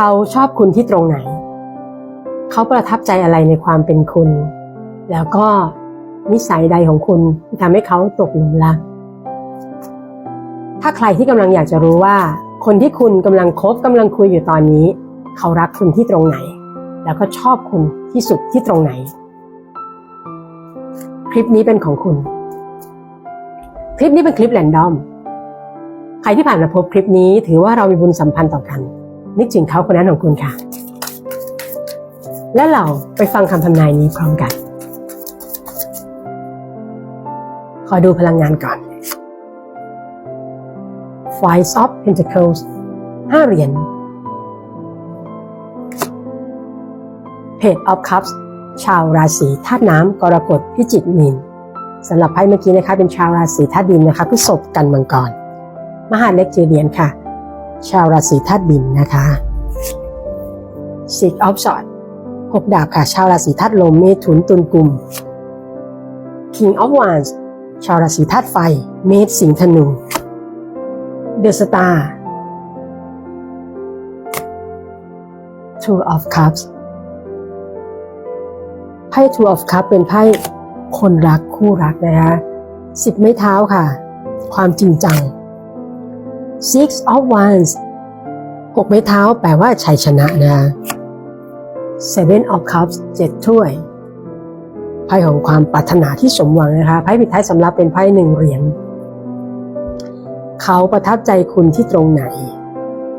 เขาชอบคุณที่ตรงไหน เขาประทับใจอะไรในความเป็นคุณ แล้วก็นิสัยใดของคุณที่ทำให้เขาตกหลุมรัก ถ้าใครที่กำลังอยากจะรู้ว่า คนที่คุณกำลังคบกำลังคุยอยู่ตอนนี้ เขารักคุณที่ตรงไหน แล้วก็ชอบคุณที่สุดที่ตรงไหน คลิปนี้เป็นของคุณ คลิปนี้เป็นคลิปแรนดอม ใครที่ผ่านมาพบคลิปนี้ถือว่าเรามีบุญสัมพันธ์ต่อกัน นึกถึงเขาคนนั้นของคุณค่ะ และเราไปฟังคำทำนายนี้พร้อมกัน ขอดูพลังงานก่อน Five of Pentacles ห้าเหรียญ Page of Cups ชาวราศีธาตุน้ำกรกฎพิจิกมีนสำหรับไพ่เมื่อกี้นะคะเป็นชาวราศีธาตุดินนะคะพฤษภกันมังกรมหาเล็กเจเรียญค่ะ ชาวราศีธาตุดินนะคะ Six of Swords หกดาบค่ะ ชาวราศีธาตุลมเมถุนตุลกุม King of Wands ชาวราศีธาตุไฟ เมษสิงห์ธนู The Star Two of Cups ไพ่ Two of Cups เป็นไพ่คนรักคู่รักนะคะสิบไม้เท้าค่ะ ความจริงจัง Six of Wands หกไม้เท้าแปลว่าชัยชนะนะคะ Seven of Cups เจ็ดถ้วยไพ่ของความปรารถนาที่สมหวังนะคะไพ่ปิดท้ายสำหรับเป็นไพ่หนึ่งเหรียญเขาประทับใจคุณที่ตรงไหน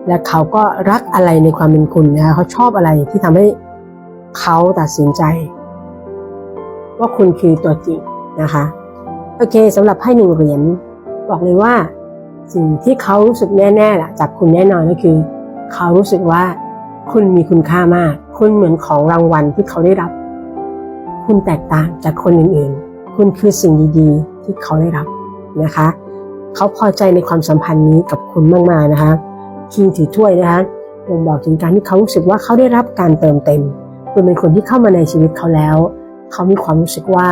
และเขาก็รักอะไรในความเป็นคุณนะคะเขาชอบอะไรที่ทำให้เขาตัดสินใจ ว่าคุณคือตัวจริงนะคะ โอเคสำหรับไพ่หนึ่งเหรียญบอกเลยว่า สิ่งที่เขารู้สึกแน่ๆล่ะจากคุณแน่นอนก็คือ เขารู้สึกว่าคุณมีคุณค่ามาก คุณเหมือนของรางวัลที่เขาได้รับ คุณแตกต่างจากคนอื่นๆ คุณคือสิ่งดีๆ ที่เขาได้รับนะคะ เขาพอใจในความสัมพันธ์นี้กับคุณมากๆนะคะคิงถือถ้วยนะคะบ่งบอกถึงการที่เขารู้สึกว่าเขาได้รับการเติมเต็ม คุณเป็นคนที่เข้ามาในชีวิตเขาแล้ว เขามีความรู้สึกว่า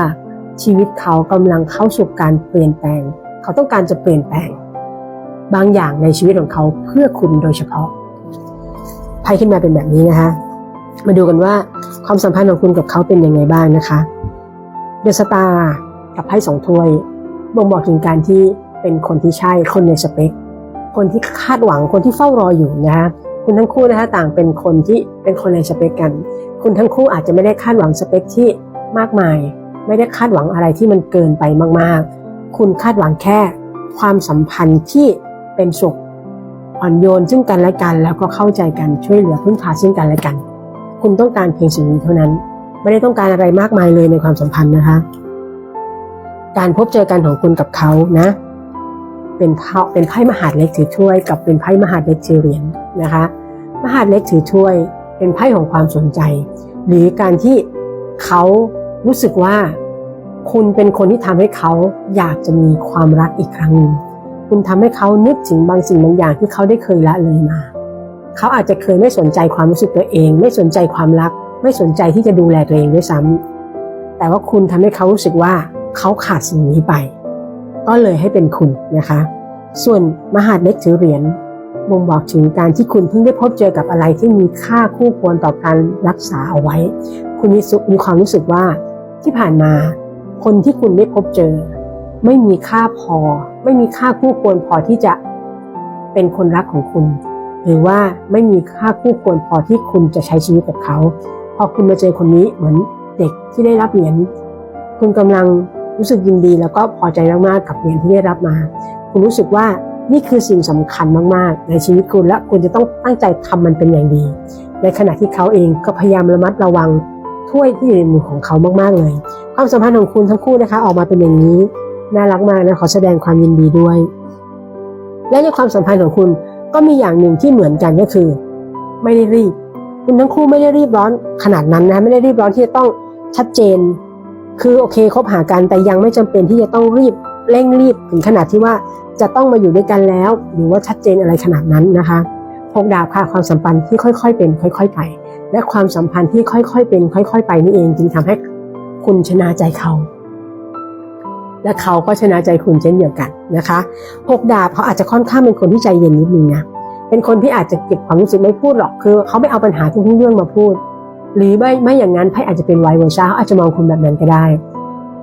ชีวิตเขากำลังเข้าสู่การเปลี่ยนแปลง เขาต้องการจะเปลี่ยนแปลง บางอย่างในชีวิตของเขาเพื่อคุณโดยเฉพาะไพ่ขึ้นมาเป็นแบบนี้นะคะ มาดูกันว่าความสัมพันธ์ของคุณกับเขาเป็นยังไงบ้างนะคะเดอะสตาร์กับไพ่สองถ้วยบ่งบอกถึงการที่เป็นคนที่ใช่คนในสเปค คนที่คาดหวังคนที่เฝ้ารออยู่นะคะคุณทั้งคู่นะคะต่างเป็นคนที่เป็นคนในสเปคกัน คุณทั้งคู่อาจจะไม่ได้คาดหวังสเปคที่มากมาย ไม่ได้คาดหวังอะไรที่มันเกินไปมาก ๆ คุณคาดหวังแค่ความสัมพันธ์ที่ เป็นสุข อ่อนโยนซึ่งกันและกันแล้วก็เข้าใจกันช่วยเหลือพึ่งพาซึ่งกันและกัน คุณต้องการเพียงสิ่งนี้เท่านั้น ไม่ได้ต้องการอะไรมากมายเลยในความสัมพันธ์นะคะ การพบเจอกันของคุณกับเขานะ เป็นเท่าเป็นไพ่มหาดเล็กถือถ้วย กับเป็นไพ่มหาดเล็กถือเหรียญนะคะ มหาดเล็กถือถ้วย เป็นไพ่ของความสนใจ หรือการที่เขารู้สึกว่าคุณเป็นคนที่ทำให้เขาอยากจะมีความรักอีกครั้งหนึ่ง คุณทำให้เขานึกถึงบางสิ่งบางอย่างที่เขาได้เคยละเลยมา เขาอาจจะเคยไม่สนใจความรู้สึกตัวเอง ไม่สนใจความรัก ไม่สนใจที่จะดูแลตัวเองด้วยซ้ำแต่ว่าคุณทำให้เขารู้สึกว่าเขาขาดสิ่งนี้ไป ก็เลยให้เป็นคุณนะคะ ส่วนมหาดเล็กถือเหรียญบ่งบอกถึงการที่คุณเพิ่งได้พบเจอกับอะไรที่มีค่าคู่ควรต่อการรักษาเอาไว้ คุณมีสุมีความรู้สึกว่าที่ผ่านมา คนที่คุณได้พบเจอ ไม่มีค่าพอ ไม่มีค่าคู่ควรพอที่จะเป็นคนรักของคุณ หรือว่าไม่มีค่าคู่ควรพอที่คุณจะใช้ชีวิตกับเขาพอคุณมาเจอคนนี้เหมือนเด็กที่ได้รับเหรียญคุณกำลังรู้สึกยินดีแล้วก็พอใจมากๆกับเหรียญที่ได้รับมา คุณรู้สึกว่านี่คือสิ่งสำคัญมากๆ ในชีวิตคุณและคุณจะต้องตั้งใจทำมันเป็นอย่างดี ในขณะที่เขาเองก็พยายามระมัดระวังถ้วยที่อยู่ในมือของเขามากๆเลย ความสัมพันธ์ของคุณทั้งคู่นะคะ ออกมาเป็นอย่างนี้ น่ารักมากนะขอแสดงความยินดีด้วย และในความสัมพันธ์ของคุณก็มีอย่างหนึ่งที่เหมือนกันก็คือ ไม่ได้รีบ คุณทั้งคู่ไม่ได้รีบร้อนขนาดนั้นนะไม่ได้รีบร้อนที่จะต้องชัดเจน คือโอเคคบหากันแต่ยังไม่จำเป็นที่จะต้องรีบเร่งรีบถึงขนาดที่ว่าจะต้องมาอยู่ด้วยกันแล้ว หรือว่าชัดเจนอะไรขนาดนั้นนะคะพกดาบค่ะความสัมพันธ์ที่ค่อยๆเป็น ค่อย ๆ ไป และความสัมพันธ์ที่ค่อยๆเป็น ค่อย ๆ ไปนี่เองจึงทำให้คุณชนะใจเขา และเขาก็ชนะใจคุณเช่นเดียวกันนะคะพกดาบเขาอาจจะค่อนข้างเป็นคนที่ใจเย็นนิดนึงนะเป็นคนที่อาจจะเก็บความรู้สึกไม่พูดหรอกคือเขาไม่เอาปัญหาทุกเรื่องมาพูด หรือไม่ไม่อย่างนั้นไพ่อาจจะเป็นไวเวอร์ชาอาจจะมองคุณแบบนั้นก็ได้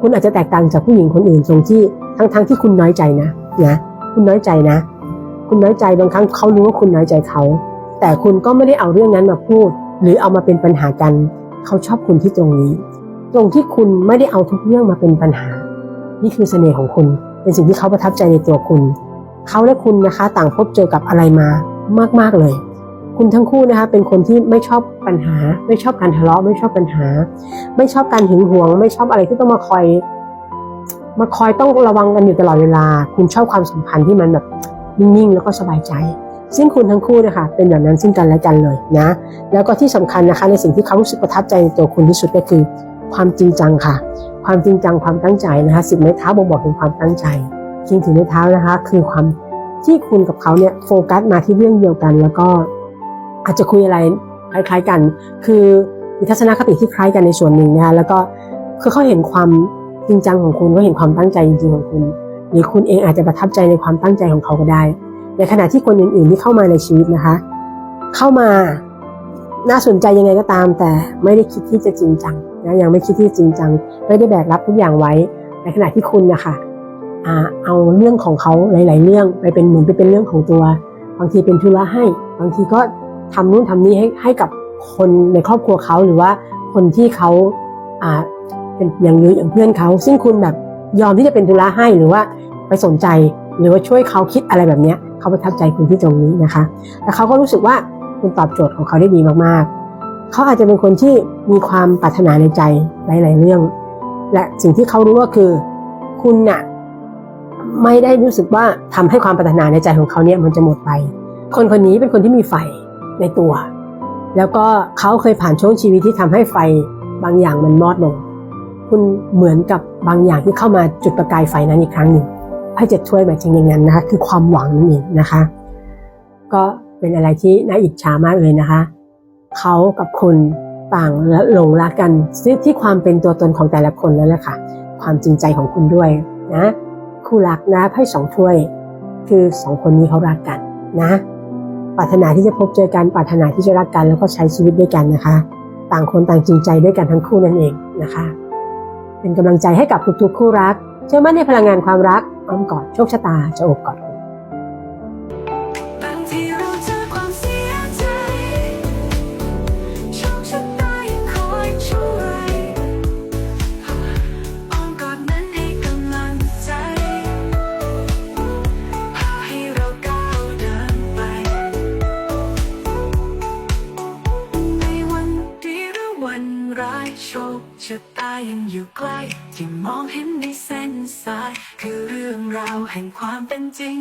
คุณอาจจะแตกต่างจากผู้หญิงคนอื่นตรงที่ทั้งทั้งที่คุณน้อยใจนะนะคุณน้อยใจนะ คุณน้อยใจบางครั้งเขารู้ว่าคุณน้อยใจเขาแต่คุณก็ไม่ได้เอาเรื่องนั้นมาพูด หรือเอามาเป็นปัญหากัน เขาชอบคุณที่ตรงนี้ ตรงที่คุณไม่ได้เอาทุกเรื่องมาเป็นปัญหา นี่คือเสน่ห์ของคุณ เป็นสิ่งที่เขาประทับใจในตัวคุณ เขาและคุณนะคะต่างพบเจอกับอะไรมามากๆเลย คุณทั้งคู่นะคะเป็นคนที่ไม่ชอบปัญหา ไม่ชอบการทะเลาะไม่ชอบปัญหา ไม่ชอบการหึงหวง ไม่ชอบอะไรที่ต้องมาคอย มาคอยต้องระวังกันอยู่ตลอดเวลา คุณชอบความสัมพันธ์ที่มันแบบนิ่งๆแล้วก็สบายใจซึ่งคุณทั้งคู่นะคะเป็นแบบนั้นซึ่งกันและกันเลยนะ แล้วก็ที่สำคัญนะคะในสิ่งที่เขารู้สึกประทับใจในตัวคุณที่สุดก็คือ ความจริงจังค่ะ ความจริงจังความตั้งใจนะคะสิบไม้เท้าบ่งบอกถึงความตั้งใจจริงถือไม้เท้านะคะ คือความที่คุณกับเขาเนี่ยโฟกัสมาที่เรื่องเดียวกัน แล้วก็อาจจะคุยอะไรคล้ายๆกัน คือมีทัศนคติที่คล้ายกันในส่วนหนึ่งนะคะแล้วก็คือเขาเห็นความจริงจังของคุณเขาเห็นความตั้งใจจริงๆของคุณ หรือคุณเองอาจจะประทับใจในความตั้งใจของเขาก็ได้ ในขณะที่คนอื่นๆที่เข้ามาในชีวิตนะคะ เข้ามาน่าสนใจยังไงก็ตาม แต่ไม่ได้คิดที่จะจริงจัง นะยังไม่คิดที่จะจริงจัง ไม่ได้แบกรับทุกอย่างไว้ ในขณะที่คุณนะคะเอาเรื่องของเขาหลาย ๆ เรื่องไปเป็นเหมือนไปเป็นเรื่องของตัว บางทีเป็นธุระให้ บางทีก็ทำนู่นทำนี่ให้ให้กับคนในครอบครัวเขาหรือว่าคนที่เขาอ่าเป็นอย่างนี้อย่างเพื่อนเขา ซึ่งคุณแบบยอมที่จะเป็นธุระให้หรือว่าไปสนใจหรือว่าช่วยเขาคิดอะไรแบบเนี้ยเขาประทับใจคุณที่ตรงนี้นะคะ แล้วเขาก็รู้สึกว่าคุณตอบโจทย์ของเขาได้ดีมากๆ เขาอาจจะเป็นคนที่มีความปรารถนาในใจหลาย ๆ เรื่อง และสิ่งที่เขารู้ก็คือ คุณน่ะไม่ได้รู้สึกว่าทำให้ความปรารถนาในใจของเขาเนี่ยมันจะหมดไป คนคนนี้เป็นคนที่มีไฟในตัว แล้วก็เขาเคยผ่านช่วงชีวิตที่ทำให้ไฟบางอย่างมันมอดลง คุณเหมือนกับบางอย่างที่เข้ามาจุดประกายไฟนั้นอีกครั้งหนึ่งไพ่เจ็ดถ้วยหมายถึงอย่างนั้นนะคะคือความหวังนั่นเองนะคะ ก็เป็นอะไรที่น่าอิจฉามากเลยนะคะ เขากับคุณต่างและหลงรักกันที่ความเป็นตัวตนของแต่ละคนนั่นแหละค่ะ ความจริงใจของคุณด้วยนะคู่รักนะไพ่สองถ้วย คือสองคนนี้เขารักกันนะปรารถนาที่จะพบเจอกันปรารถนาที่จะรักกันแล้วก็ใช้ชีวิตด้วยกันนะคะ ต่างคนต่างจริงใจด้วยกันทั้งคู่นั่นเองนะคะ เป็นกำลังใจให้กับทุกๆคู่รัก เชื่อมั่นในพลังงานความรักอ้อมกอดโชคชะตาจะอบกอด ยังอยู่ใกล้ที่มองเห็นในเส้นสาย คือเรื่องราวแห่งความเป็นจริง